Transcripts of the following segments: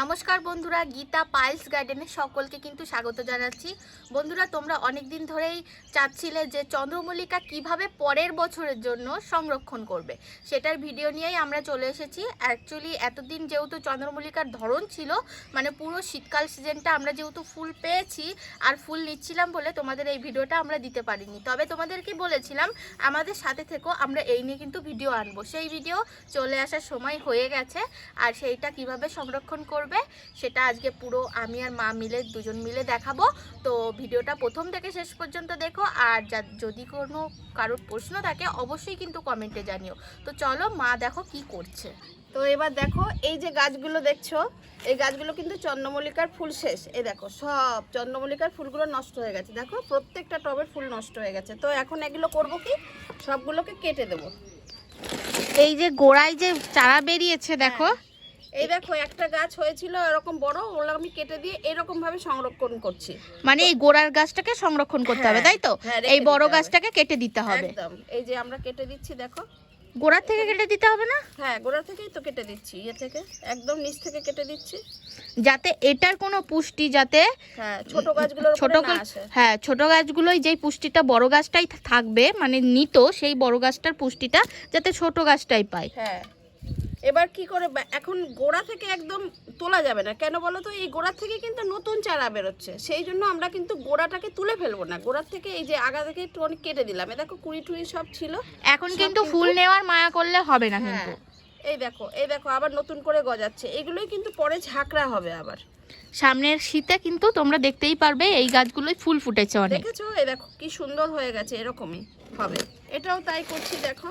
নমস্কার বন্ধুরা, গীতা পাইলস গার্ডেনে সকলকে কিন্তু স্বাগত জানাচ্ছি। বন্ধুরা, তোমরা অনেক দিন ধরেই চাচ্ছিলে যে চন্দ্রমল্লিকা কীভাবে পরের বছরের জন্য সংরক্ষণ করবে। সেটার ভিডিও নিয়েই আমরা চলে এসেছি। অ্যাকচুয়ালি এতদিন যেহেতু চন্দ্রমল্লিকার ধরন ছিল মানে পুরো শীতকাল সিজনটা আমরা যেহেতু ফুল পেয়েছি আর ফুল নিচ্ছিলাম বলে তোমাদের এই ভিডিওটা আমরা দিতে পারিনি। তবে তোমাদেরকে বলেছিলাম, আমাদের সাথে থেকেও আমরা এই নিয়ে কিন্তু ভিডিও আনব। সেই ভিডিও চলে আসার সময় হয়ে গেছে, আর সেইটা কীভাবে সংরক্ষণ করবে সেটা আজকে পুরো আমি আর মা মিলে দুজন মিলে দেখাবো। তো ভিডিওটা প্রথম থেকে শেষ পর্যন্ত দেখো আর যা- যদি কোনো কারোর প্রশ্ন থাকে অবশ্যই কিন্তু কমেন্টে জানিও। তো চলো মা দেখো কি করছে। তো এবার দেখো এই যে গাছগুলো দেখছ এই গাছগুলো কিন্তু চন্দ্রমল্লিকার ফুল শেষ। এই দেখো সব চন্দ্রমল্লিকার ফুলগুলো নষ্ট হয়ে গেছে। দেখো প্রত্যেকটা টবের ফুল নষ্ট হয়ে গেছে। তো এখন এগুলো করব কি? সবগুলোকে কেটে দেবো। এই যে গোড়ায় যে চারা বেরিয়েছে দেখো। এই দেখো একটা গাছ হয়েছিল এরকম বড় ওগুলো আমি কেটে দিয়ে এরকম ভাবে সংরক্ষণ করছি। মানে এই গোড়ার গাছটাকে সংরক্ষণ করতে হবে হ্যাঁ, তাই তো? হ্যাঁ, এই বড় গাছটাকে কেটে দিতে হবে। একদম এই যে আমরা কেটে দিচ্ছি দেখো। গোড়ার থেকে কেটে দিতে হবে না? হ্যাঁ গোড়া থেকেই তো কেটে দিচ্ছি ইয়ে থেকে একদম নিচ থেকে কেটে দিচ্ছি। যাতে এটার কোনো পুষ্টি যাতে হ্যাঁ ছোট গাছগুলোর ছোট হ্যাঁ ছোট গাছগুলোই যেই পুষ্টিটা বড় গাছটাই থাকবে মানে নিত সেই বড় গাছটার পুষ্টিটা যাতে ছোট গাছটাই পায়। হ্যাঁ। এবার কি করে এখন গোড়া থেকে একদম তোলা যাবে না। কেন বলো তো? এই গোড়া থেকে কিন্তু নতুন চারা বেরোচ্ছে। সেই জন্য আমরা কিন্তু গোড়াটাকে তুলে ফেলব না। গোড়ার থেকে এই যে আগা থেকে একটু অনেক কেটে দিলাম। এ দেখো কুড়ি টুড়ি সব ছিল। এখন কিন্তু ফুল নেওয়ার মায়া করলে হবে না হ্যাঁ। কিন্তু এই দেখো এই দেখো আবার নতুন করে গজাচ্ছে। এগুলোই কিন্তু পরে ঝাঁকড়া হবে আবার। সামনের শীতে কিন্তু তোমরা দেখতেই পারবে এই গাছগুলোই ফুল ফুটেছে অনেক। দেখেছ? এই দেখো কি সুন্দর হয়ে গেছে এরকমই হবে। এটাও তাই করছি দেখো।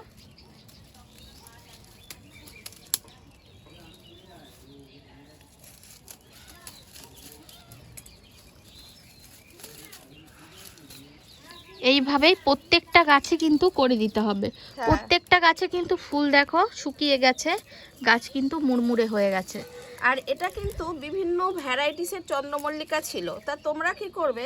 এইভাবেই প্রত্যেকটা গাছে কিন্তু করে দিতে হবে। হ্যাঁ। প্রত্যেকটা গাছে কিন্তু ফুল দেখো শুকিয়ে গেছে গাছ কিন্তু মুড়মুড়ে হয়ে গেছে। আর এটা কিন্তু বিভিন্ন ভ্যারাইটিসের চন্দ্রমল্লিকা ছিল। তা তোমরা কি করবে?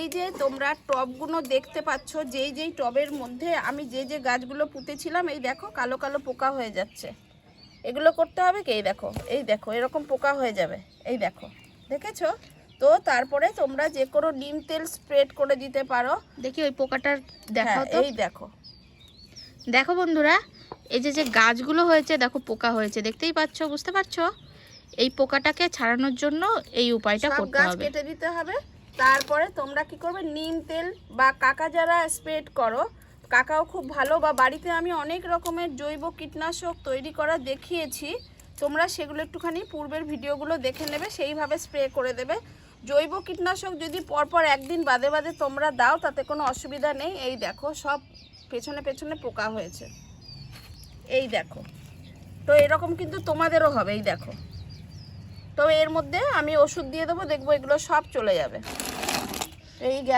এই যে তোমরা টবগুলো দেখতে পাচ্ছ যেই যেই টবের মধ্যে আমি যে যে গাছগুলো পুঁতেছিলাম এই দেখো কালো কালো পোকা হয়ে যাচ্ছে। এগুলো করতে হবে কি? এই দেখো এই দেখো এরকম পোকা হয়ে যাবে। এই দেখো দেখেছ? তো তারপরে তোমরা যে কোনো নিম তেল স্প্রেড করে দিতে পারো। দেখি ওই পোকাটার দেখো হ্যাঁ, এই দেখো। দেখো বন্ধুরা এই যে যে গাছগুলো হয়েছে দেখো পোকা হয়েছে দেখতেই পাচ্ছ বুঝতে পারছ? এই পোকাটাকে ছাড়ানোর জন্য এই উপায়টা করতে গাছ হবে। কেটে দিতে হবে। তারপরে তোমরা কি করবে? নিম তেল বা কাকা যারা স্প্রেড করো কাকাও খুব ভালো বা বাড়িতে আমি অনেক রকমের জৈব কীটনাশক তৈরি করা দেখিয়েছি তোমরা সেগুলো একটুখানি পূর্বের ভিডিওগুলো দেখে নেবে সেইভাবে স্প্রে করে দেবে। জৈব কীটনাশক যদি পরপর একদিন বাদে বাদে তোমরা দাও, তাতে কোনো অসুবিধা নেই। এই দেখো, সব পেছনে পেছনে পোকা হয়েছে। এই দেখো। তো এরকম কিন্তু তোমাদেরও হবে, এই দেখো। তো এর মধ্যে আমি ওষুধ দিয়ে দেবো, দেখব এগুলো সব চলে যাবে।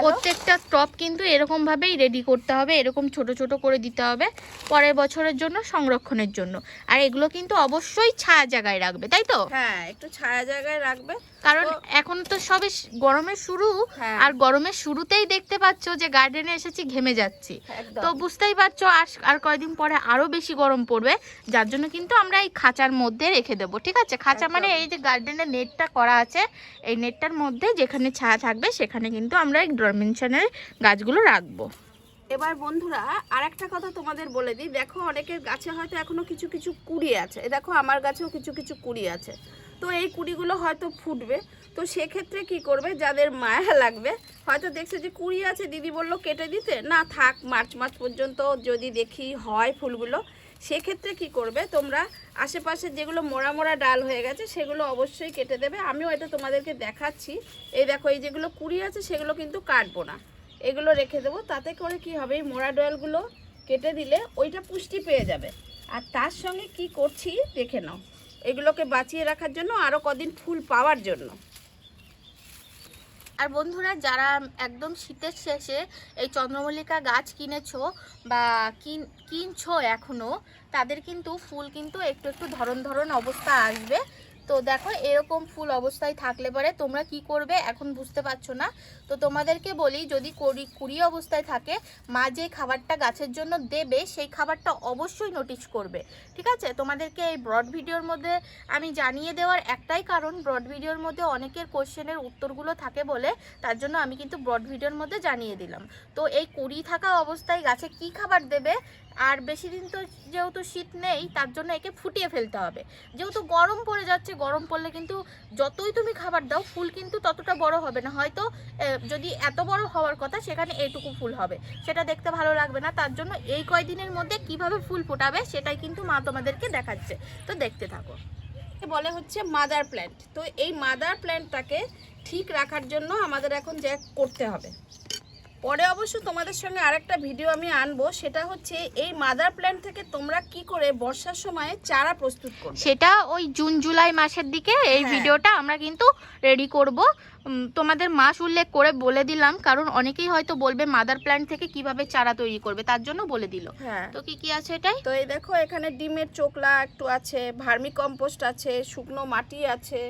প্রত্যেকটা টপ কিন্তু এরকম ভাবেই রেডি করতে হবে এরকম ছোট ছোট করে দিতে হবে পরের বছরের জন্য সংরক্ষণের জন্য। আর এগুলো কিন্তু অবশ্যই ছায়া জায়গায় রাখবে তাই তো? হ্যাঁ একটু ছায়া জায়গায় রাখবে। কারণ এখন তো সবে গরমের শুরু হ্যাঁ। আর গরমের শুরুতেই দেখতে পাচ্ছ যে গার্ডেনে এসেছি ঘেমে যাচ্ছি। তো বুঝতেই পারছ আর আর কয়দিন পরে আরও বেশি গরম পড়বে যার জন্য কিন্তু আমরা এই খাঁচার মধ্যে রেখে দেবো ঠিক আছে? খাঁচা মানে এই যে গার্ডেনের নেটটা করা আছে এই নেটটার মধ্যে যেখানে ছায়া থাকবে সেখানে কিন্তু আমরা এই ডরমেনশনের গাছগুলো রাখব। এবার বন্ধুরা আর একটা কথা তোমাদের বলে দিই। দেখো, অনেকের গাছে হয়তো এখনও কিছু কিছু কুড়ি আছে। দেখো, আমার গাছেও কিছু কিছু কুড়ি আছে। তো এই কুড়িগুলো হয়তো ফুটবে। তো সেক্ষেত্রে কি করবে? যাদের মায়া লাগবে, হয়তো দেখছে যে কুড়ি আছে, দিদি বলল কেটে দিতে। না, থাক, মার্চ মাস পর্যন্ত যদি দেখি হয় ফুলগুলো সেক্ষেত্রে কি করবে? তোমরা আশেপাশে যেগুলো মোড়া মোড়া ডাল হয়ে গেছে, সেগুলো অবশ্যই কেটে দেবে। আমিও এটা তোমাদেরকে দেখাচ্ছি। এই দেখো, এই যেগুলো কুড়ি আছে, সেগুলো কিন্তু কাটবো না। এগুলো রেখে দেবো। তাতে করে কি হবে? এই মোড়া ডালগুলো কেটে দিলে ওইটা পুষ্টি পেয়ে যাবে। আর তার সঙ্গে কি করছি? দেখে নাও। এগুলোকে বাঁচিয়ে রাখার জন্য আরও কদিন ফুল পাওয়ার জন্য। আর বন্ধুরা, যারা একদম শীতের শেষে এই চন্দ্রমল্লিকা গাছ কিনেছো বা কিন, কিনছো এখনও তাদের কিন্তু ফুল কিন্তু একটু একটু ধরন ধরন অবস্থা আসবে। তো দেখো, এরকম ফুল অবস্থায় থাকলে পরে তোমরা কি করবে এখন বুঝতে পারছ না? তো তোমাদেরকে বলি, যদি কুড়ি অবস্থায় থাকে, মা যে খাবারটা গাছের জন্য দেবে, সেই খাবারটা অবশ্যই নোটিশ করবে। ঠিক আছে? তোমাদেরকে এই ব্রড ভিডিওর মধ্যে আমি জানিয়ে দেওয়ার একটাই কারণ ব্রড ভিডিওর মধ্যে অনেকের কোশ্চেনের উত্তরগুলো থাকে বলে, তার জন্য আমি কিন্তু ব্রড ভিডিওর মধ্যে জানিয়ে দিলাম। তো এই কুড়ি থাকা অবস্থায় গাছে কি খাবার দেবে? আর বেশি দিন তো যেহেতু শীত নেই, তার জন্য একে ফুটিয়ে ফেলতে হবে। যেহেতু গরম পড়ে যাচ্ছে, গরম পড়লে কিন্তু যতই তুমি খাবার দাও, ফুল কিন্তু ততটা বড় হবে না। হয়তো যদি এত বড় হওয়ার কথা, সেখানে এইটুকু ফুল হবে। সেটা দেখতে ভালো লাগবে না, তার জন্য এই কয়দিনের মধ্যে কীভাবে ফুল ফোটাবে, সেটাই কিন্তু মা তোমাদেরকে দেখাচ্ছে। তো দেখতে থাকো। বলে হচ্ছে মাদার প্ল্যান্ট তো এই মাদার প্ল্যান্টটাকে ঠিক রাখার জন্য আমাদের এখন যা করতে হবে। পরে অবশ্য তোমাদের সঙ্গে আরেকটা ভিডিও আমি আনব সেটা হচ্ছে এই মাদার প্ল্যান্ট থেকে তোমরা কি করে বর্ষার সময় চারা প্রস্তুত করবে? সেটা ওই জুন জুলাই মাসের দিকে এই হ্যাঁ। ভিডিওটা আমরা কিন্তু রেডি করব। তোমাদের মাস উল্লেখ করে বলে দিলাম কারণ অনেকেই হয়তো বলবে মাদার প্ল্যান্ট থেকে কীভাবে চারা তৈরি করবে তার জন্য বলে দিল। হ্যাঁ। তো কি কি আছে এটাই? তো এই দেখো এখানে ডিমের চোকলা একটু আছে ভার্মি কম্পোস্ট আছে শুকনো মাটি আছে।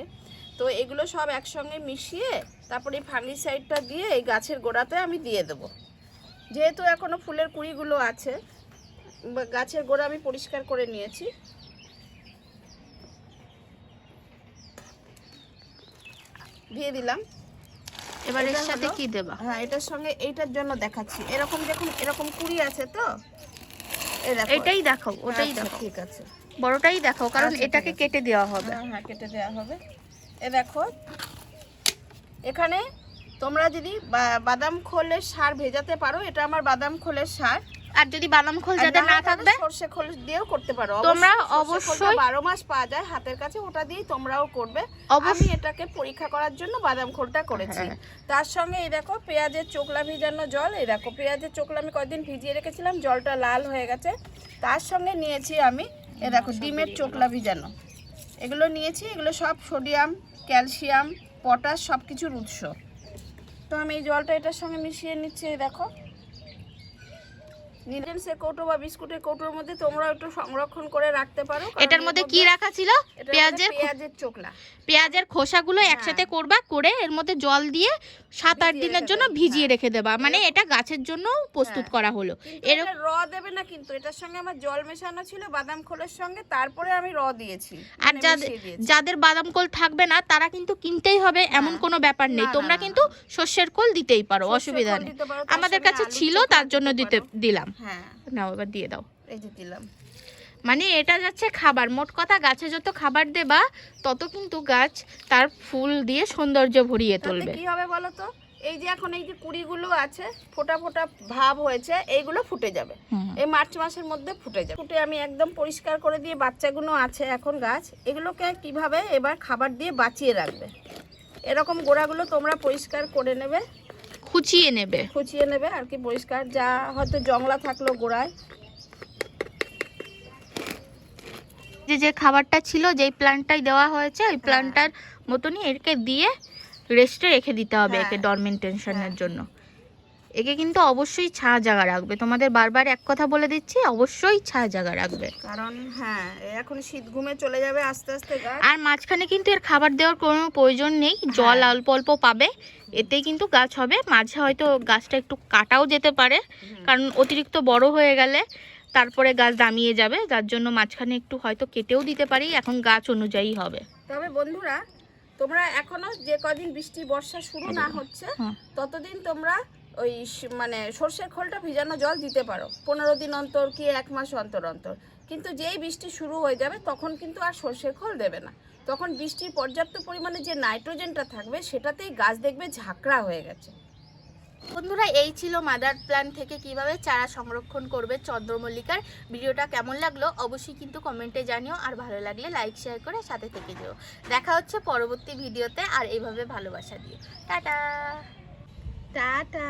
তো এগুলো সব একসঙ্গে মিশিয়ে তারপরে এই ফাঙ্গিসাইডটা দিয়ে এই গাছের গোড়াতে আমি দিয়ে দেবো। যেহেতু এখনও ফুলের কুড়িগুলো আছে গাছের গোড়া আমি পরিষ্কার করে নিয়েছি। দিয়ে দিলাম। এবার এর সাথে কি দেবা? হ্যাঁ এটার সঙ্গে এইটার জন্য দেখাচ্ছি। এরকম দেখুন এরকম কুড়ি আছে তো? এটাই দেখাও ওটাই দেখো ঠিক আছে। বড়টাই দেখাও কারণ আচ্ছা, এটাকে কেটে দেওয়া হবে। হ্যাঁ হ্যাঁ কেটে দেওয়া হবে। এ দেখো। এখানে তোমরা যদি বাদাম খোলের সার ভেজাতে পারো এটা আমার বাদাম খোলের সার। আর যদি বাদাম খোল যাদের না থাকবে সর্ষে খোল দিয়েও করতে পারো। তোমরা অবশ্যই সর্ষে খোলটা অবশ্যই- বারো মাস পাওয়া যায় হাতের কাছে ওটা দিয়েই তোমরাও করবে। আমি এটাকে পরীক্ষা করার জন্য বাদাম খোলটা করেছি। হ্যাঁ। তার সঙ্গে এই দেখো পেঁয়াজের চোকলা ভিজানো জল। এই দেখো পেঁয়াজের চোকলা আমি কয়েকদিন ভিজিয়ে রেখেছিলাম জলটা লাল হয়ে গেছে। তার সঙ্গে নিয়েছি আমি এ দেখো ডিমের চোকলা ভিজানো। এগুলো নিয়েছি, এগুলো সব সোডিয়াম, ক্যালসিয়াম, পটাশ সব কিছুর উৎস। তো আমি এই জলটা এটার সঙ্গে মিশিয়ে নিচ্ছি দেখো। নিডেন্সের কৌটো বা বিস্কুটের কৌটোর মধ্যে তোমরা একটু সংরক্ষণ করে রাখতে পারো এটার মধ্যে কি রাখা ছিল? পেঁয়াজের পেঁয়াজের চোকলা পেঁয়াজের খোসাগুলো হ্যাঁ। একসাথে করবা করে এর মধ্যে জল দিয়ে সাত আট দিনের জন্য ভিজিয়ে হ্যাঁ। রেখে দেবা। মানে এটা গাছের জন্য প্রস্তুত হ্যাঁ। করা হলো। এটা র দেবে না কিন্তু এটার সঙ্গে আমার জল মেশানো ছিল বাদাম খোলের সঙ্গে তারপরে আমি র দিয়েছি। আর মানে যাদের যাদের বাদাম কোল থাকবে না তারা কিন্তু কিনতেই হবে এমন। কোনো ব্যাপার নেই। তোমরা কিন্তু শস্যের কোল দিতেই পারো অসুবিধা নেই। আমাদের কাছে ছিল তার জন্য দিতে দিলাম। হ্যাঁ। নাও এবার দিয়ে দাও। এই যে দিলাম। মানে এটা যাচ্ছে খাবার। মোট কথা গাছে যত খাবার দেবা তত কিন্তু গাছ তার ফুল দিয়ে সৌন্দর্য ভরিয়ে তুলবে। কি হবে বলো তো এই যে এখন এই যে কুড়িগুলো আছে ফোটা ফোটা ভাব হয়েছে এইগুলো ফুটে যাবে। এই মার্চ মাসের মধ্যে ফুটে যাবে। ফুটে আমি একদম পরিষ্কার করে দিয়ে বাচ্চাগুলো আছে এখন গাছ এগুলোকে কীভাবে এবার খাবার দিয়ে বাঁচিয়ে রাখবে? এরকম গোড়াগুলো তোমরা পরিষ্কার করে নেবে। খুচিয়ে নেবে। খুচিয়ে নেবে আর কি পরিষ্কার যা হয়তো জংলা থাকল গোড়ায়। যে যে খাবারটা ছিল যেই প্ল্যান্টটাই দেওয়া হয়েছে ওই প্ল্যান্টটার মতনই এরকে দিয়ে রেস্টে রেখে দিতে হবে হ্যাঁ। একে ডরমেন্টেশনের টেনশনের জন্য। একে কিন্তু অবশ্যই ছা জায়গা রাখবে। তোমাদের বারবার এক কথা বলে দিচ্ছি অবশ্যই ছা জায়গা রাখবে। কারণ হ্যাঁ এখন শীত ঘুমে চলে যাবে আস্তে আস্তে আর মাঝখানে কিন্তু এর খাবার দেওয়ার কোনো প্রয়োজন নেই জল হ্যাঁ। অল্প অল্প পাবে। এতেই কিন্তু গাছ হবে মাঝে হয়তো গাছটা একটু কাটাও যেতে পারে। কারণ অতিরিক্ত বড় হয়ে গেলে তারপরে গাছ দামিয়ে যাবে যার জন্য মাঝখানে একটু হয়তো কেটেও দিতে পারি এখন গাছ অনুযায়ী হবে। তবে বন্ধুরা তোমরা এখনও যে কদিন বৃষ্টি বর্ষা শুরু না হচ্ছে হ্যাঁ। ততদিন তোমরা ওই মানে সর্ষের খোলটা ভিজানো জল দিতে পারো। পনেরো দিন অন্তর কি এক মাস অন্তর অন্তর। কিন্তু যেই বৃষ্টি শুরু হয়ে যাবে তখন কিন্তু আর সর্ষের খোল দেবে না। তখন বৃষ্টির পর্যাপ্ত পরিমাণে যে নাইট্রোজেনটা থাকবে সেটাতেই গাছ দেখবে ঝাঁকড়া হয়ে গেছে। বন্ধুরা, এই ছিল মাদার প্ল্যান থেকে কীভাবে চারা সংরক্ষণ করবে চন্দ্রমল্লিকার। ভিডিওটা কেমন লাগল অবশ্যই কিন্তু কমেন্টে জানিও। আর ভালো লাগলে লাইক, শেয়ার করে সাথে থেকে যেও। দেখা হচ্ছে পরবর্তী ভিডিওতে। আর এইভাবে ভালোবাসা দিও। টাটা! টাটা